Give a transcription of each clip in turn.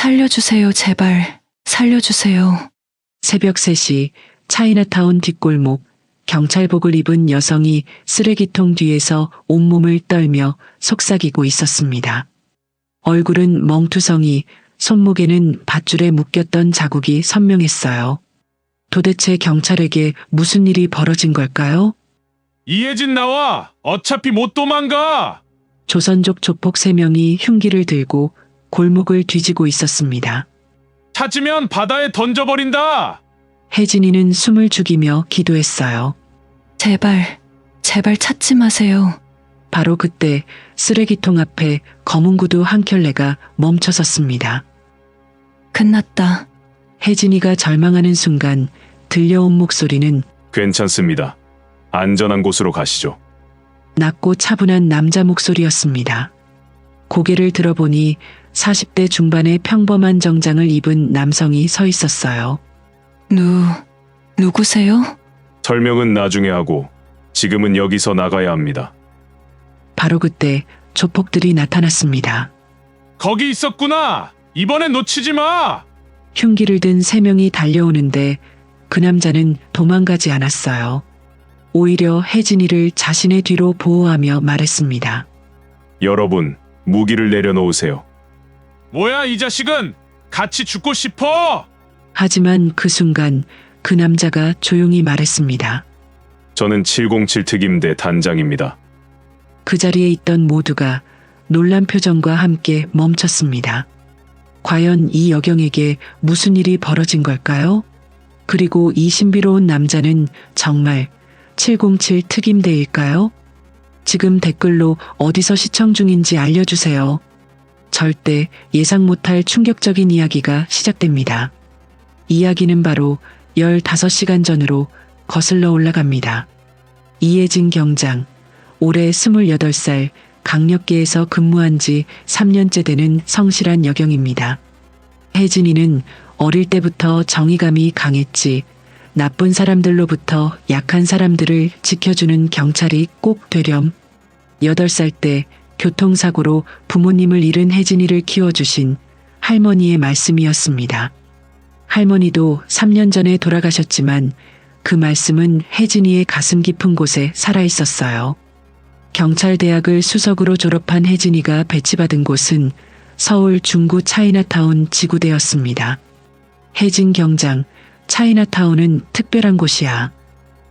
살려주세요, 제발. 살려주세요. 새벽 3시 차이나타운 뒷골목 경찰복을 입은 여성이 쓰레기통 뒤에서 온몸을 떨며 속삭이고 있었습니다. 얼굴은 멍투성이 손목에는 밧줄에 묶였던 자국이 선명했어요. 도대체 경찰에게 무슨 일이 벌어진 걸까요? 이혜진 나와! 어차피 못 도망가! 조선족 조폭 3명이 흉기를 들고 골목을 뒤지고 있었습니다. 찾으면 바다에 던져버린다! 혜진이는 숨을 죽이며 기도했어요. 제발, 제발 찾지 마세요. 바로 그때 쓰레기통 앞에 검은 구두 한 켤레가 멈춰섰습니다. 끝났다. 혜진이가 절망하는 순간 들려온 목소리는 괜찮습니다. 안전한 곳으로 가시죠. 낮고 차분한 남자 목소리였습니다. 고개를 들어보니 40대 중반의 평범한 정장을 입은 남성이 서 있었어요. 누, 누구세요? 설명은 나중에 하고 지금은 여기서 나가야 합니다. 바로 그때 조폭들이 나타났습니다. 거기 있었구나! 이번엔 놓치지 마! 흉기를 든 세 명이 달려오는데 그 남자는 도망가지 않았어요. 오히려 혜진이를 자신의 뒤로 보호하며 말했습니다. 여러분, 무기를 내려놓으세요. 뭐야, 이 자식은! 같이 죽고 싶어! 하지만 그 순간 그 남자가 조용히 말했습니다. 저는 707 특임대 단장입니다. 그 자리에 있던 모두가 놀란 표정과 함께 멈췄습니다. 과연 이 여경에게 무슨 일이 벌어진 걸까요? 그리고 이 신비로운 남자는 정말 707 특임대일까요? 지금 댓글로 어디서 시청 중인지 알려주세요. 절대 예상 못할 충격적인 이야기가 시작됩니다. 이야기는 바로 15시간 전으로 거슬러 올라갑니다. 이혜진 경장, 올해 28살 강력계에서 근무한 지 3년째 되는 성실한 여경입니다. 혜진이는 어릴 때부터 정의감이 강했지 나쁜 사람들로부터 약한 사람들을 지켜주는 경찰이 꼭 되렴. 8살 때 교통사고로 부모님을 잃은 혜진이를 키워주신 할머니의 말씀이었습니다. 할머니도 3년 전에 돌아가셨지만 그 말씀은 혜진이의 가슴 깊은 곳에 살아 있었어요. 경찰대학을 수석으로 졸업한 혜진이가 배치받은 곳은 서울 중구 차이나타운 지구대였습니다. 혜진 경장, 차이나타운은 특별한 곳이야.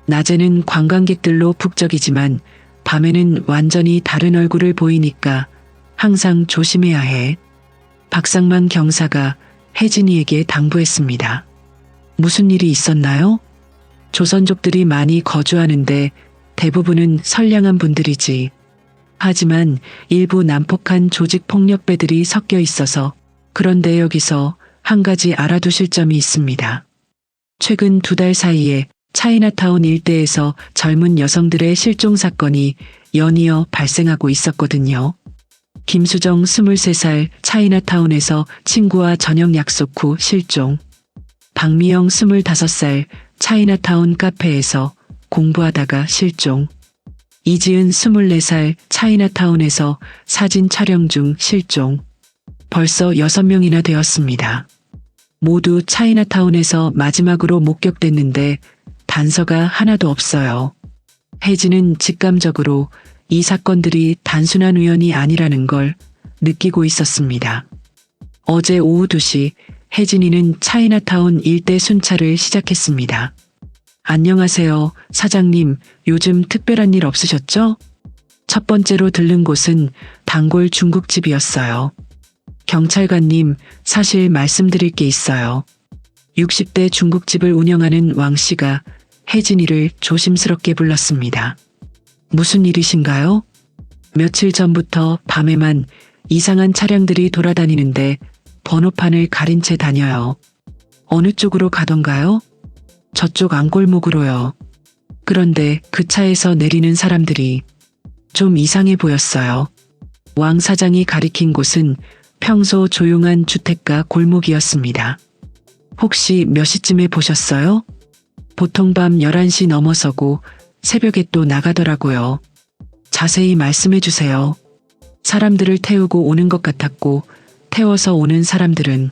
낮에는 관광객들로 북적이지만 밤에는 완전히 다른 얼굴을 보이니까 항상 조심해야 해. 박상만 경사가 혜진이에게 당부했습니다. 무슨 일이 있었나요? 조선족들이 많이 거주하는데 대부분은 선량한 분들이지. 하지만 일부 난폭한 조직 폭력배들이 섞여 있어서 그런데 여기서 한 가지 알아두실 점이 있습니다. 최근 두 달 사이에 차이나타운 일대에서 젊은 여성들의 실종 사건이 연이어 발생하고 있었거든요. 김수정 23살 차이나타운에서 친구와 저녁 약속 후 실종. 박미영 25살 차이나타운 카페에서 공부하다가 실종. 이지은 24살 차이나타운에서 사진 촬영 중 실종. 벌써 6명이나 되었습니다. 모두 차이나타운에서 마지막으로 목격됐는데 단서가 하나도 없어요. 혜진은 직감적으로 이 사건들이 단순한 우연이 아니라는 걸 느끼고 있었습니다. 어제 오후 2시 혜진이는 차이나타운 일대 순찰을 시작했습니다. 안녕하세요, 사장님. 요즘 특별한 일 없으셨죠? 첫 번째로 들른 곳은 단골 중국집이었어요. 경찰관님, 사실 말씀드릴 게 있어요. 60대 중국집을 운영하는 왕 씨가 혜진이를 조심스럽게 불렀습니다. 무슨 일이신가요? 며칠 전부터 밤에만 이상한 차량들이 돌아다니는데 번호판을 가린 채 다녀요. 어느 쪽으로 가던가요? 저쪽 안골목으로요. 그런데 그 차에서 내리는 사람들이 좀 이상해 보였어요. 왕 사장이 가리킨 곳은 평소 조용한 주택가 골목이었습니다. 혹시 몇 시쯤에 보셨어요? 보통 밤 11시 넘어서고 새벽에 또 나가더라고요. 자세히 말씀해 주세요. 사람들을 태우고 오는 것 같았고 태워서 오는 사람들은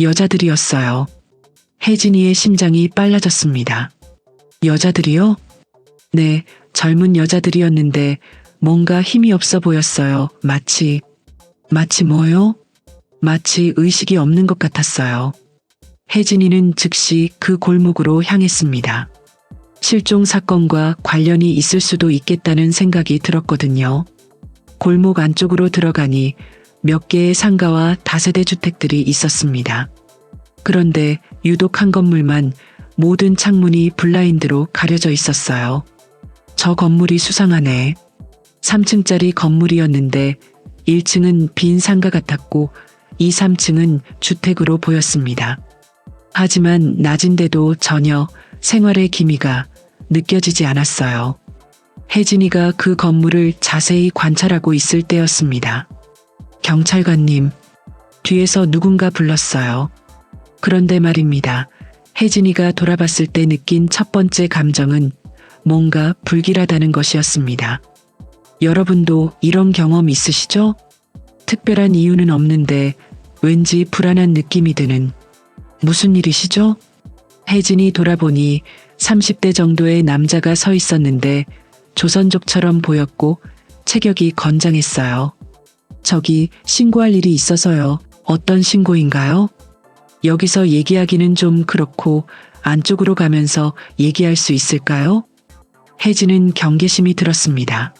여자들이었어요. 혜진이의 심장이 빨라졌습니다. 여자들이요? 네, 젊은 여자들이었는데 뭔가 힘이 없어 보였어요. 마치, 마치 뭐요? 마치 의식이 없는 것 같았어요. 혜진이는 즉시 그 골목으로 향했습니다. 실종 사건과 관련이 있을 수도 있겠다는 생각이 들었거든요. 골목 안쪽으로 들어가니 몇 개의 상가와 다세대 주택들이 있었습니다. 그런데 유독 한 건물만 모든 창문이 블라인드로 가려져 있었어요. 저 건물이 수상하네. 3층짜리 건물이었는데 1층은 빈 상가 같았고 2, 3층은 주택으로 보였습니다. 하지만 낮인데도 전혀 생활의 기미가 느껴지지 않았어요. 혜진이가 그 건물을 자세히 관찰하고 있을 때였습니다. 경찰관님, 뒤에서 누군가 불렀어요. 그런데 말입니다. 혜진이가 돌아봤을 때 느낀 첫 번째 감정은 뭔가 불길하다는 것이었습니다. 여러분도 이런 경험 있으시죠? 특별한 이유는 없는데 왠지 불안한 느낌이 드는 무슨 일이시죠? 혜진이 돌아보니 30대 정도의 남자가 서 있었는데 조선족처럼 보였고 체격이 건장했어요. 저기 신고할 일이 있어서요. 어떤 신고인가요? 여기서 얘기하기는 좀 그렇고 안쪽으로 가면서 얘기할 수 있을까요? 혜진은 경계심이 들었습니다.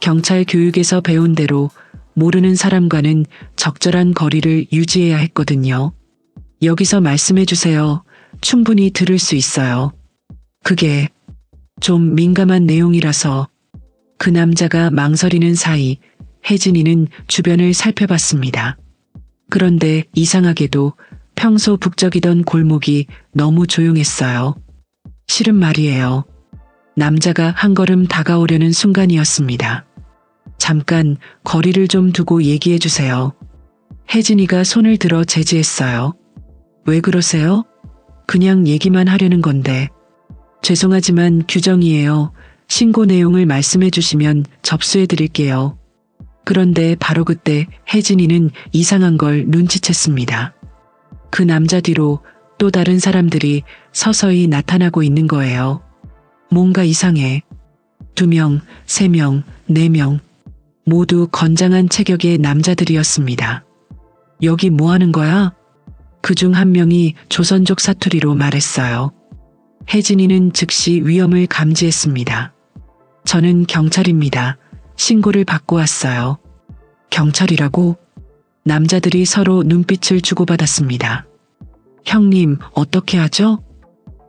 경찰 교육에서 배운 대로 모르는 사람과는 적절한 거리를 유지해야 했거든요. 여기서 말씀해 주세요. 충분히 들을 수 있어요. 그게 좀 민감한 내용이라서 그 남자가 망설이는 사이 혜진이는 주변을 살펴봤습니다. 그런데 이상하게도 평소 북적이던 골목이 너무 조용했어요. 실은 말이에요. 남자가 한 걸음 다가오려는 순간이었습니다. 잠깐 거리를 좀 두고 얘기해 주세요. 혜진이가 손을 들어 제지했어요. 왜 그러세요? 그냥 얘기만 하려는 건데. 죄송하지만 규정이에요. 신고 내용을 말씀해 주시면 접수해 드릴게요. 그런데 바로 그때 혜진이는 이상한 걸 눈치챘습니다. 그 남자 뒤로 또 다른 사람들이 서서히 나타나고 있는 거예요. 뭔가 이상해. 두 명, 세 명, 네 명. 모두 건장한 체격의 남자들이었습니다. 여기 뭐 하는 거야? 그 중 한 명이 조선족 사투리로 말했어요. 혜진이는 즉시 위험을 감지했습니다. 저는 경찰입니다. 신고를 받고 왔어요. 경찰이라고? 남자들이 서로 눈빛을 주고받았습니다. 형님, 어떻게 하죠?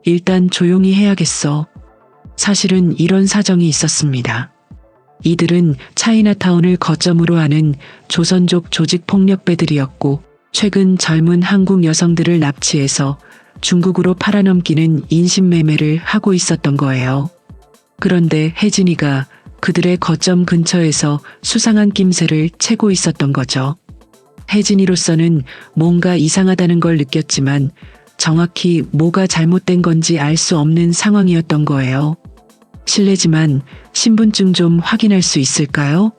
일단 조용히 해야겠어. 사실은 이런 사정이 있었습니다. 이들은 차이나타운을 거점으로 하는 조선족 조직 폭력배들이었고, 최근 젊은 한국 여성들을 납치해서 중국으로 팔아넘기는 인신매매를 하고 있었던 거예요. 그런데 혜진이가 그들의 거점 근처에서 수상한 낌새를 채고 있었던 거죠. 혜진이로서는 뭔가 이상하다는 걸 느꼈지만 정확히 뭐가 잘못된 건지 알 수 없는 상황이었던 거예요. 실례지만 신분증 좀 확인할 수 있을까요?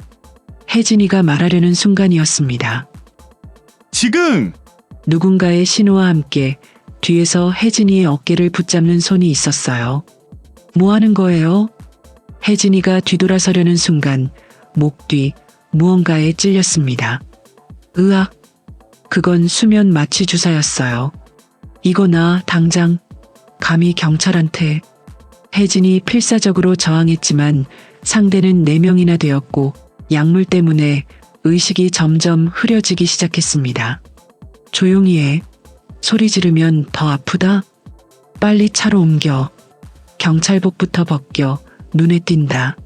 혜진이가 말하려는 순간이었습니다. 지금! 누군가의 신호와 함께 뒤에서 혜진이의 어깨를 붙잡는 손이 있었어요. 뭐 하는 거예요? 혜진이가 뒤돌아서려는 순간 목 뒤 무언가에 찔렸습니다. 으악! 그건 수면 마취 주사였어요. 이거 나 당장 감히 경찰한테 혜진이 필사적으로 저항했지만 상대는 4명이나 되었고 약물 때문에 의식이 점점 흐려지기 시작했습니다. 조용히 해. 소리 지르면 더 아프다? 빨리 차로 옮겨. 경찰복부터 벗겨 눈에 띈다.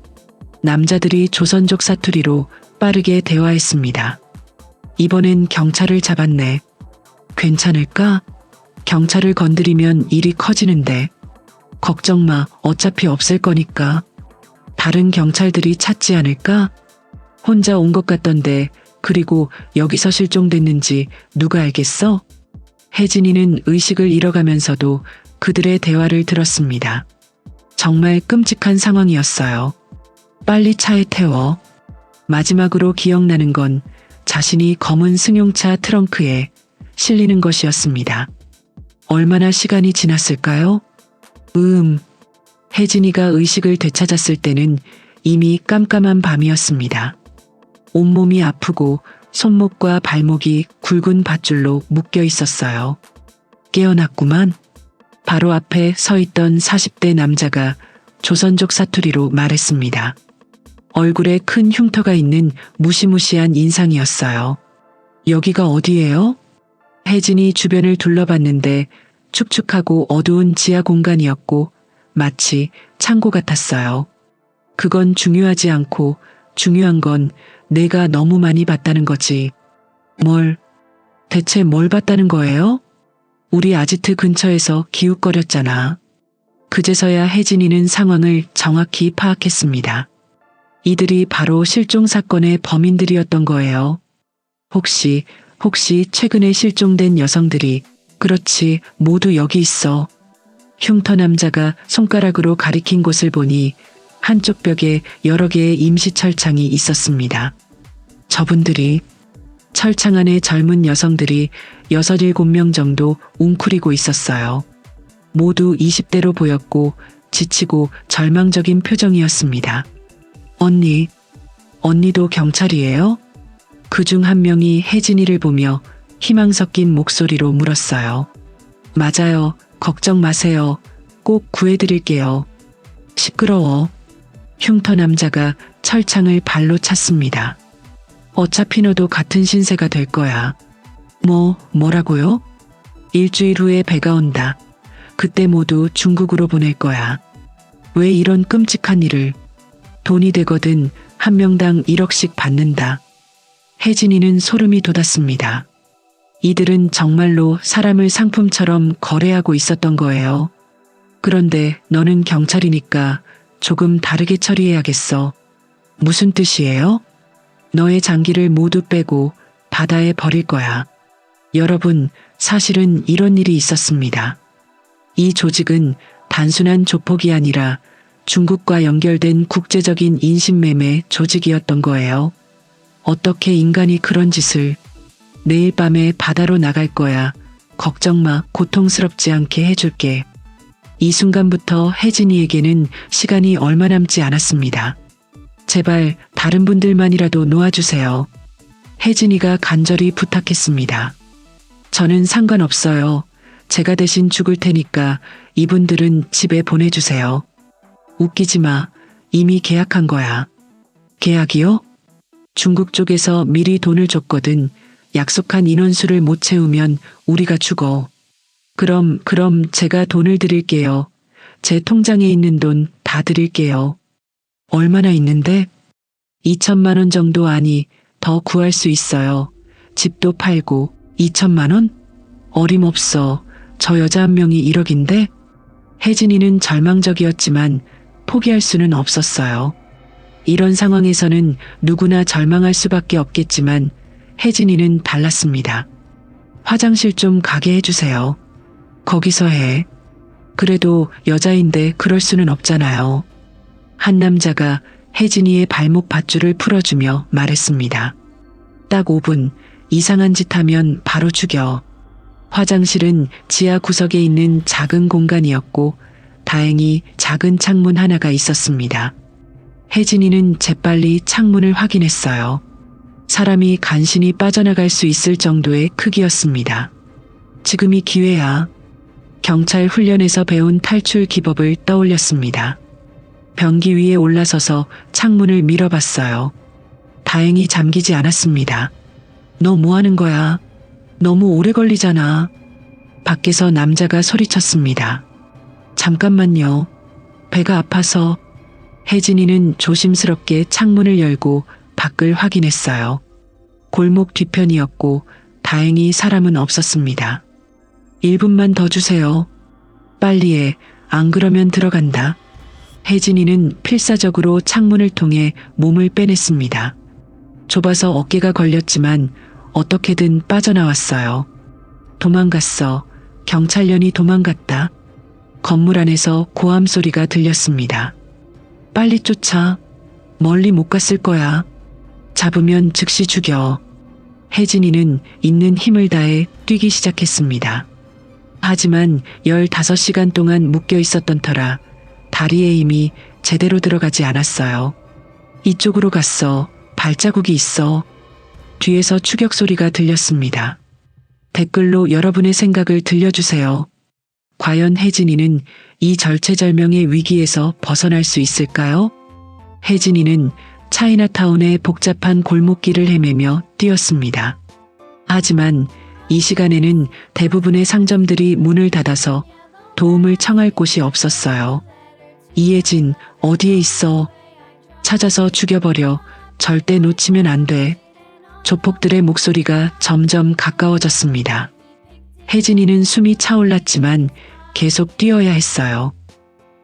남자들이 조선족 사투리로 빠르게 대화했습니다. 이번엔 경찰을 잡았네. 괜찮을까? 경찰을 건드리면 일이 커지는데. 걱정 마. 어차피 없을 거니까. 다른 경찰들이 찾지 않을까? 혼자 온 것 같던데, 그리고 여기서 실종됐는지 누가 알겠어? 혜진이는 의식을 잃어가면서도 그들의 대화를 들었습니다. 정말 끔찍한 상황이었어요. 빨리 차에 태워. 마지막으로 기억나는 건 자신이 검은 승용차 트렁크에 실리는 것이었습니다. 얼마나 시간이 지났을까요? 음, 혜진이가 의식을 되찾았을 때는 이미 깜깜한 밤이었습니다. 온몸이 아프고 손목과 발목이 굵은 밧줄로 묶여 있었어요. 깨어났구만. 바로 앞에 서 있던 40대 남자가 조선족 사투리로 말했습니다. 얼굴에 큰 흉터가 있는 무시무시한 인상이었어요. 여기가 어디예요? 혜진이 주변을 둘러봤는데 축축하고 어두운 지하 공간이었고 마치 창고 같았어요. 그건 중요하지 않고 중요한 건 내가 너무 많이 봤다는 거지. 뭘, 대체 뭘 봤다는 거예요? 우리 아지트 근처에서 기웃거렸잖아. 그제서야 혜진이는 상황을 정확히 파악했습니다. 이들이 바로 실종 사건의 범인들이었던 거예요. 혹시, 혹시 최근에 실종된 여성들이, 그렇지, 모두 여기 있어. 흉터 남자가 손가락으로 가리킨 곳을 보니 한쪽 벽에 여러 개의 임시 철창이 있었습니다. 저분들이 철창 안에 젊은 여성들이 6, 7명 정도 웅크리고 있었어요. 모두 20대로 보였고 지치고 절망적인 표정이었습니다. 언니, 언니도 경찰이에요? 그 중 한 명이 혜진이를 보며 희망 섞인 목소리로 물었어요. 맞아요. 걱정 마세요. 꼭 구해드릴게요. 시끄러워. 흉터 남자가 철창을 발로 찼습니다. 어차피 너도 같은 신세가 될 거야. 뭐, 뭐라고요? 일주일 후에 배가 온다. 그때 모두 중국으로 보낼 거야. 왜 이런 끔찍한 일을? 돈이 되거든 한 명당 1억씩 받는다. 혜진이는 소름이 돋았습니다. 이들은 정말로 사람을 상품처럼 거래하고 있었던 거예요. 그런데 너는 경찰이니까 조금 다르게 처리해야겠어. 무슨 뜻이에요? 너의 장기를 모두 빼고 바다에 버릴 거야. 여러분, 사실은 이런 일이 있었습니다. 이 조직은 단순한 조폭이 아니라 중국과 연결된 국제적인 인신매매 조직이었던 거예요. 어떻게 인간이 그런 짓을 내일 밤에 바다로 나갈 거야. 걱정 마. 고통스럽지 않게 해줄게. 이 순간부터 혜진이에게는 시간이 얼마 남지 않았습니다. 제발 다른 분들만이라도 놓아주세요. 혜진이가 간절히 부탁했습니다. 저는 상관없어요. 제가 대신 죽을 테니까 이분들은 집에 보내주세요. 웃기지 마. 이미 계약한 거야. 계약이요? 중국 쪽에서 미리 돈을 줬거든. 약속한 인원수를 못 채우면 우리가 죽어. 그럼, 그럼 제가 돈을 드릴게요. 제 통장에 있는 돈 다 드릴게요. 얼마나 있는데? 2천만 원 정도 아니, 더 구할 수 있어요. 집도 팔고, 2천만 원? 어림없어. 저 여자 한 명이 1억인데? 혜진이는 절망적이었지만 포기할 수는 없었어요. 이런 상황에서는 누구나 절망할 수밖에 없겠지만 혜진이는 달랐습니다. 화장실 좀 가게 해주세요. 거기서 해. 그래도 여자인데 그럴 수는 없잖아요. 한 남자가 혜진이의 발목 밧줄을 풀어주며 말했습니다. 딱 5분, 이상한 짓 하면 바로 죽여. 화장실은 지하 구석에 있는 작은 공간이었고, 다행히 작은 창문 하나가 있었습니다. 혜진이는 재빨리 창문을 확인했어요. 사람이 간신히 빠져나갈 수 있을 정도의 크기였습니다. 지금이 기회야. 경찰 훈련에서 배운 탈출 기법을 떠올렸습니다. 변기 위에 올라서서 창문을 밀어봤어요. 다행히 잠기지 않았습니다. 너 뭐 하는 거야? 너무 오래 걸리잖아. 밖에서 남자가 소리쳤습니다. 잠깐만요. 배가 아파서 혜진이는 조심스럽게 창문을 열고 밖을 확인했어요. 골목 뒤편이었고 다행히 사람은 없었습니다. 1분만 더 주세요. 빨리 해. 안 그러면 들어간다. 혜진이는 필사적으로 창문을 통해 몸을 빼냈습니다. 좁아서 어깨가 걸렸지만 어떻게든 빠져나왔어요. 도망갔어. 경찰련이 도망갔다. 건물 안에서 고함 소리가 들렸습니다. 빨리 쫓아. 멀리 못 갔을 거야. 잡으면 즉시 죽여. 혜진이는 있는 힘을 다해 뛰기 시작했습니다. 하지만 15시간 동안 묶여 있었던 터라 다리에 힘이 제대로 들어가지 않았어요. 이쪽으로 갔어. 발자국이 있어. 뒤에서 추격 소리가 들렸습니다. 댓글로 여러분의 생각을 들려주세요. 과연 혜진이는 이 절체절명의 위기에서 벗어날 수 있을까요? 혜진이는 차이나타운의 복잡한 골목길을 헤매며 뛰었습니다. 하지만 이 시간에는 대부분의 상점들이 문을 닫아서 도움을 청할 곳이 없었어요. 이혜진, 어디에 있어? 찾아서 죽여버려. 절대 놓치면 안 돼. 조폭들의 목소리가 점점 가까워졌습니다. 혜진이는 숨이 차올랐지만 계속 뛰어야 했어요.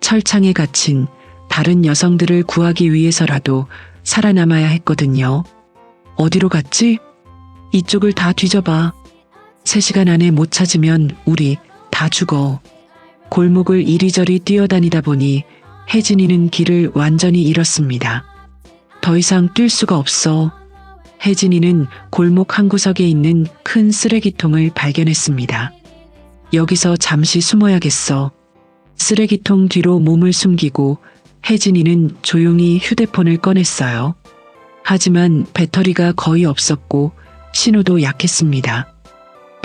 철창에 갇힌 다른 여성들을 구하기 위해서라도 살아남아야 했거든요. 어디로 갔지? 이쪽을 다 뒤져봐. 세 시간 안에 못 찾으면 우리 다 죽어. 골목을 이리저리 뛰어다니다 보니 혜진이는 길을 완전히 잃었습니다. 더 이상 뛸 수가 없어. 혜진이는 골목 한 구석에 있는 큰 쓰레기통을 발견했습니다. 여기서 잠시 숨어야겠어. 쓰레기통 뒤로 몸을 숨기고 혜진이는 조용히 휴대폰을 꺼냈어요. 하지만 배터리가 거의 없었고 신호도 약했습니다.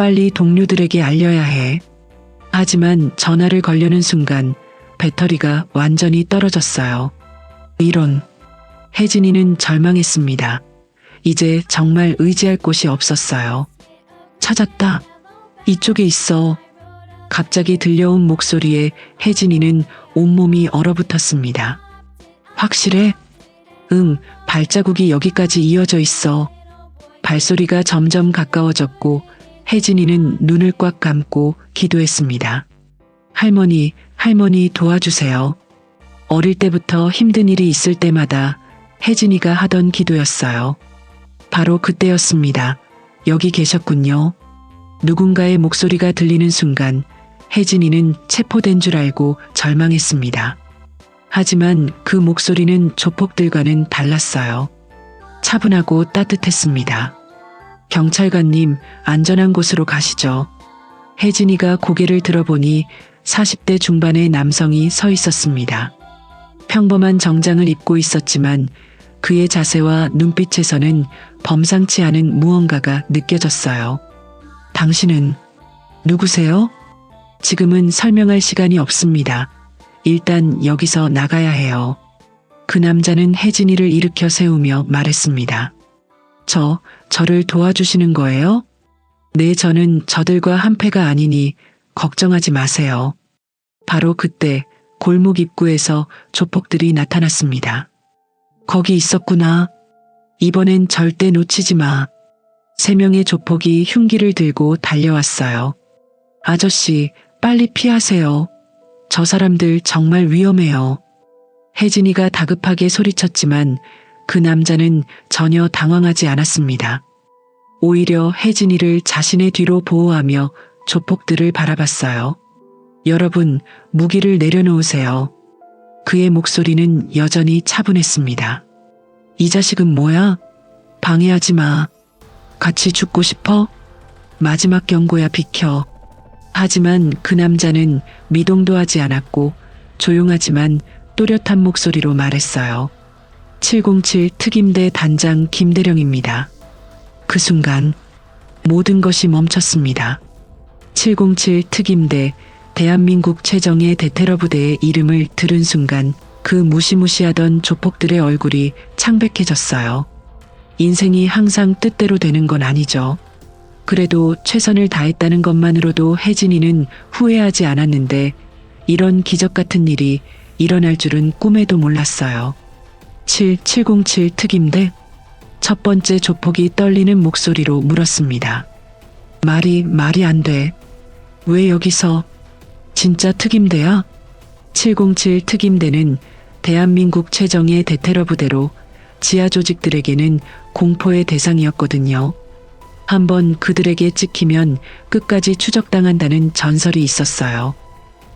빨리 동료들에게 알려야 해. 하지만 전화를 걸려는 순간 배터리가 완전히 떨어졌어요. 이런. 혜진이는 절망했습니다. 이제 정말 의지할 곳이 없었어요. 찾았다. 이쪽에 있어. 갑자기 들려온 목소리에 혜진이는 온몸이 얼어붙었습니다. 확실해? 응, 발자국이 여기까지 이어져 있어. 발소리가 점점 가까워졌고 혜진이는 눈을 꽉 감고 기도했습니다. 할머니, 할머니 도와주세요. 어릴 때부터 힘든 일이 있을 때마다 혜진이가 하던 기도였어요. 바로 그때였습니다. 여기 계셨군요. 누군가의 목소리가 들리는 순간 혜진이는 체포된 줄 알고 절망했습니다. 하지만 그 목소리는 조폭들과는 달랐어요. 차분하고 따뜻했습니다. 경찰관님, 안전한 곳으로 가시죠. 혜진이가 고개를 들어보니 40대 중반의 남성이 서 있었습니다. 평범한 정장을 입고 있었지만 그의 자세와 눈빛에서는 범상치 않은 무언가가 느껴졌어요. 당신은 누구세요? 지금은 설명할 시간이 없습니다. 일단 여기서 나가야 해요. 그 남자는 혜진이를 일으켜 세우며 말했습니다. 저, 저를 도와주시는 거예요? 네, 저는 저들과 한패가 아니니 걱정하지 마세요. 바로 그때 골목 입구에서 조폭들이 나타났습니다. 거기 있었구나. 이번엔 절대 놓치지 마. 세 명의 조폭이 흉기를 들고 달려왔어요. 아저씨, 빨리 피하세요. 저 사람들 정말 위험해요. 혜진이가 다급하게 소리쳤지만 그 남자는 전혀 당황하지 않았습니다. 오히려 혜진이를 자신의 뒤로 보호하며 조폭들을 바라봤어요. 여러분, 무기를 내려놓으세요. 그의 목소리는 여전히 차분했습니다. 이 자식은 뭐야? 방해하지 마. 같이 죽고 싶어? 마지막 경고야 비켜. 하지만 그 남자는 미동도 하지 않았고 조용하지만 또렷한 목소리로 말했어요. 707 특임대 단장 김대령입니다. 그 순간 모든 것이 멈췄습니다. 707 특임대 대한민국 최정예 대테러 부대의 이름을 들은 순간 그 무시무시하던 조폭들의 얼굴이 창백해졌어요. 인생이 항상 뜻대로 되는 건 아니죠. 그래도 최선을 다했다는 것만으로도 혜진이는 후회하지 않았는데 이런 기적 같은 일이 일어날 줄은 꿈에도 몰랐어요. 7707 특임대 첫 번째 조폭이 떨리는 목소리로 물었습니다. 말이 말이 안 돼. 왜 여기서 진짜 특임대야? 707 특임대는 대한민국 최정예 대테러 부대로 지하 조직들에게는 공포의 대상이었거든요. 한번 그들에게 찍히면 끝까지 추적당한다는 전설이 있었어요.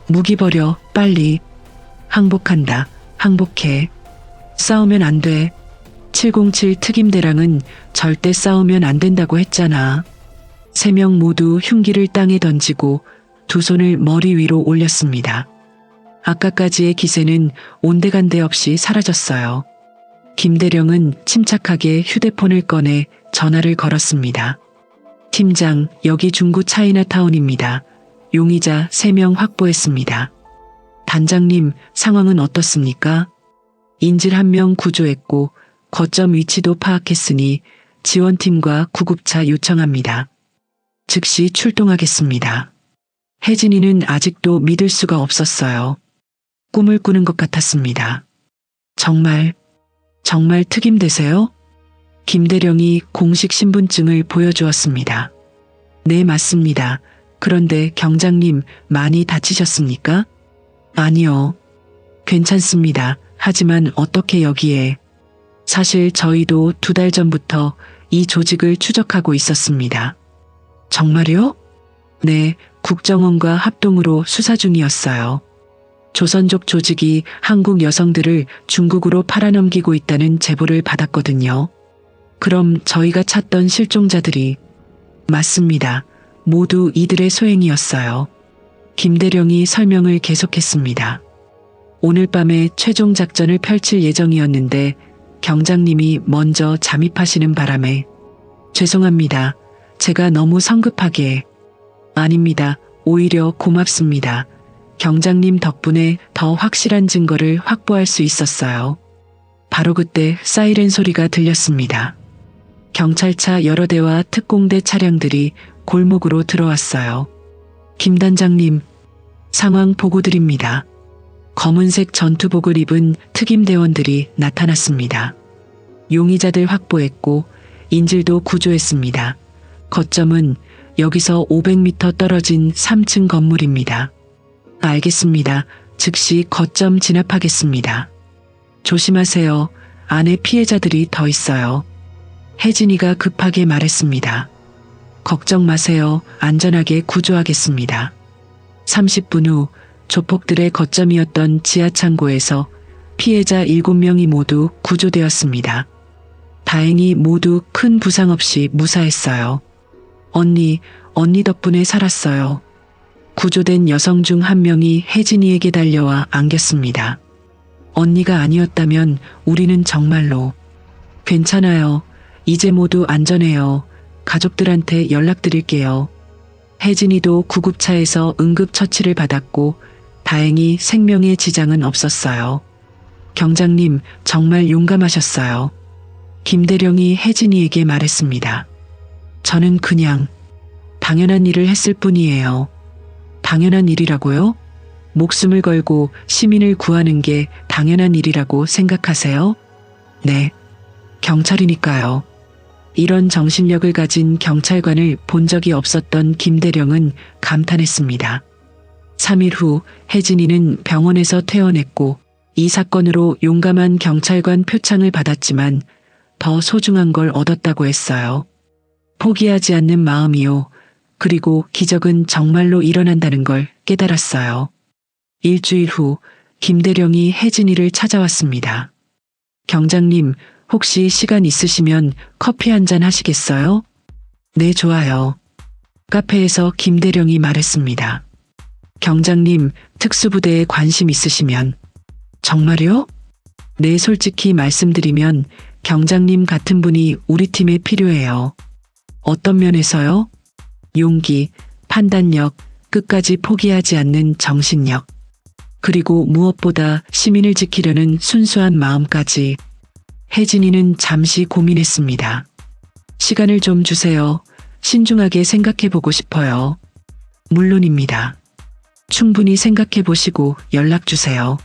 무기 버려, 빨리. 항복한다, 항복해. 싸우면 안 돼. 707 특임대랑은 절대 싸우면 안 된다고 했잖아. 세 명 모두 흉기를 땅에 던지고 두 손을 머리 위로 올렸습니다. 아까까지의 기세는 온데간데 없이 사라졌어요. 김대령은 침착하게 휴대폰을 꺼내 전화를 걸었습니다. 팀장, 여기 중구 차이나타운입니다. 용의자 3명 확보했습니다. 단장님, 상황은 어떻습니까? 인질 1명 구조했고, 거점 위치도 파악했으니 지원팀과 구급차 요청합니다. 즉시 출동하겠습니다. 혜진이는 아직도 믿을 수가 없었어요. 꿈을 꾸는 것 같았습니다. 정말, 정말 특임되세요? 김대령이 공식 신분증을 보여주었습니다. 네, 맞습니다. 그런데 경장님 많이 다치셨습니까? 아니요. 괜찮습니다. 하지만 어떻게 여기에? 사실 저희도 두 달 전부터 이 조직을 추적하고 있었습니다. 정말요? 네, 국정원과 합동으로 수사 중이었어요. 조선족 조직이 한국 여성들을 중국으로 팔아넘기고 있다는 제보를 받았거든요. 그럼 저희가 찾던 실종자들이 맞습니다. 모두 이들의 소행이었어요. 김대령이 설명을 계속했습니다. 오늘 밤에 최종 작전을 펼칠 예정이었는데 경장님이 먼저 잠입하시는 바람에 죄송합니다. 제가 너무 성급하게 아닙니다. 오히려 고맙습니다. 경장님 덕분에 더 확실한 증거를 확보할 수 있었어요. 바로 그때 사이렌 소리가 들렸습니다. 경찰차 여러 대와 특공대 차량들이 골목으로 들어왔어요. 김 단장님, 상황 보고 드립니다. 검은색 전투복을 입은 특임대원들이 나타났습니다. 용의자들 확보했고 인질도 구조했습니다. 거점은 여기서 500m 떨어진 3층 건물입니다. 알겠습니다. 즉시 거점 진압하겠습니다. 조심하세요. 안에 피해자들이 더 있어요. 혜진이가 급하게 말했습니다. 걱정 마세요. 안전하게 구조하겠습니다. 30분 후 조폭들의 거점이었던 지하창고에서 피해자 7명이 모두 구조되었습니다. 다행히 모두 큰 부상 없이 무사했어요. 언니, 언니 덕분에 살았어요. 구조된 여성 중 한 명이 혜진이에게 달려와 안겼습니다. 언니가 아니었다면 우리는 정말로 괜찮아요. 이제 모두 안전해요. 가족들한테 연락드릴게요. 혜진이도 구급차에서 응급처치를 받았고 다행히 생명에 지장은 없었어요. 경장님 정말 용감하셨어요. 김대령이 혜진이에게 말했습니다. 저는 그냥 당연한 일을 했을 뿐이에요. 당연한 일이라고요? 목숨을 걸고 시민을 구하는 게 당연한 일이라고 생각하세요? 네. 경찰이니까요. 이런 정신력을 가진 경찰관을 본 적이 없었던 김대령은 감탄했습니다. 3일 후 혜진이는 병원에서 퇴원했고 이 사건으로 용감한 경찰관 표창을 받았지만 더 소중한 걸 얻었다고 했어요. 포기하지 않는 마음이요. 그리고 기적은 정말로 일어난다는 걸 깨달았어요. 일주일 후 김대령이 혜진이를 찾아왔습니다. 경장님, 혹시 시간 있으시면 커피 한 잔 하시겠어요? 네, 좋아요. 카페에서 김대령이 말했습니다. 경장님, 특수부대에 관심 있으시면. 정말요? 네, 솔직히 말씀드리면 경장님 같은 분이 우리 팀에 필요해요. 어떤 면에서요? 용기, 판단력, 끝까지 포기하지 않는 정신력. 그리고 무엇보다 시민을 지키려는 순수한 마음까지. 혜진이는 잠시 고민했습니다. 시간을 좀 주세요. 신중하게 생각해 보고 싶어요. 물론입니다. 충분히 생각해 보시고 연락 주세요.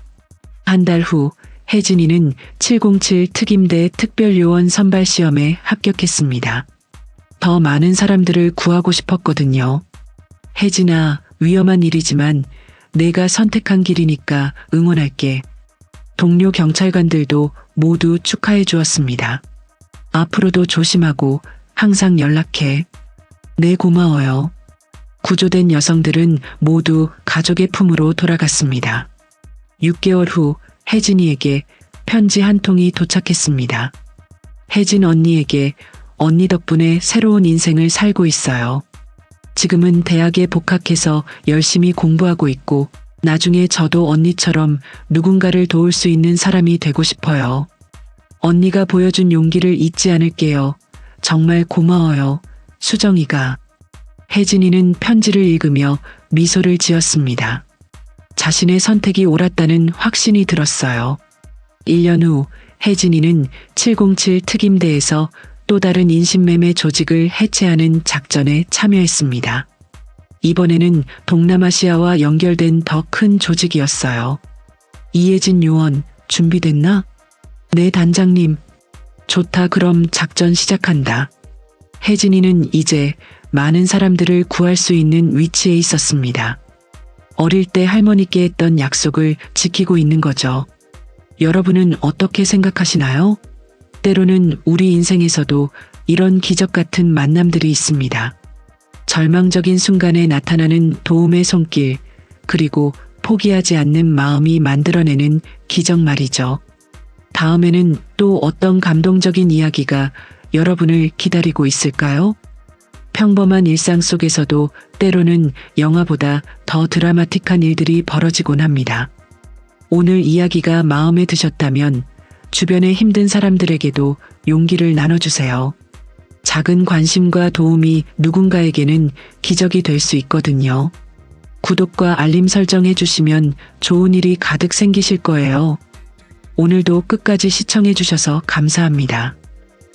한 달 후 혜진이는 707 특임대 특별요원 선발 시험에 합격했습니다. 더 많은 사람들을 구하고 싶었거든요. 혜진아, 위험한 일이지만 내가 선택한 길이니까 응원할게. 동료 경찰관들도 모두 축하해 주었습니다. 앞으로도 조심하고 항상 연락해. 네, 고마워요. 구조된 여성들은 모두 가족의 품으로 돌아갔습니다. 6개월 후 혜진이에게 편지 한 통이 도착했습니다. 혜진 언니에게 언니 덕분에 새로운 인생을 살고 있어요. 지금은 대학에 복학해서 열심히 공부하고 있고 나중에 저도 언니처럼 누군가를 도울 수 있는 사람이 되고 싶어요. 언니가 보여준 용기를 잊지 않을게요. 정말 고마워요. 수정이가. 혜진이는 편지를 읽으며 미소를 지었습니다. 자신의 선택이 옳았다는 확신이 들었어요. 1년 후 혜진이는 707 특임대에서 또 다른 인신매매 조직을 해체하는 작전에 참여했습니다. 이번에는 동남아시아와 연결된 더 큰 조직이었어요. 이혜진 요원, 준비됐나? 네, 단장님. 좋다, 그럼 작전 시작한다. 혜진이는 이제 많은 사람들을 구할 수 있는 위치에 있었습니다. 어릴 때 할머니께 했던 약속을 지키고 있는 거죠. 여러분은 어떻게 생각하시나요? 때로는 우리 인생에서도 이런 기적 같은 만남들이 있습니다. 절망적인 순간에 나타나는 도움의 손길, 그리고 포기하지 않는 마음이 만들어내는 기적 말이죠. 다음에는 또 어떤 감동적인 이야기가 여러분을 기다리고 있을까요? 평범한 일상 속에서도 때로는 영화보다 더 드라마틱한 일들이 벌어지곤 합니다. 오늘 이야기가 마음에 드셨다면 주변의 힘든 사람들에게도 용기를 나눠주세요. 작은 관심과 도움이 누군가에게는 기적이 될 수 있거든요. 구독과 알림 설정해 주시면 좋은 일이 가득 생기실 거예요. 오늘도 끝까지 시청해 주셔서 감사합니다.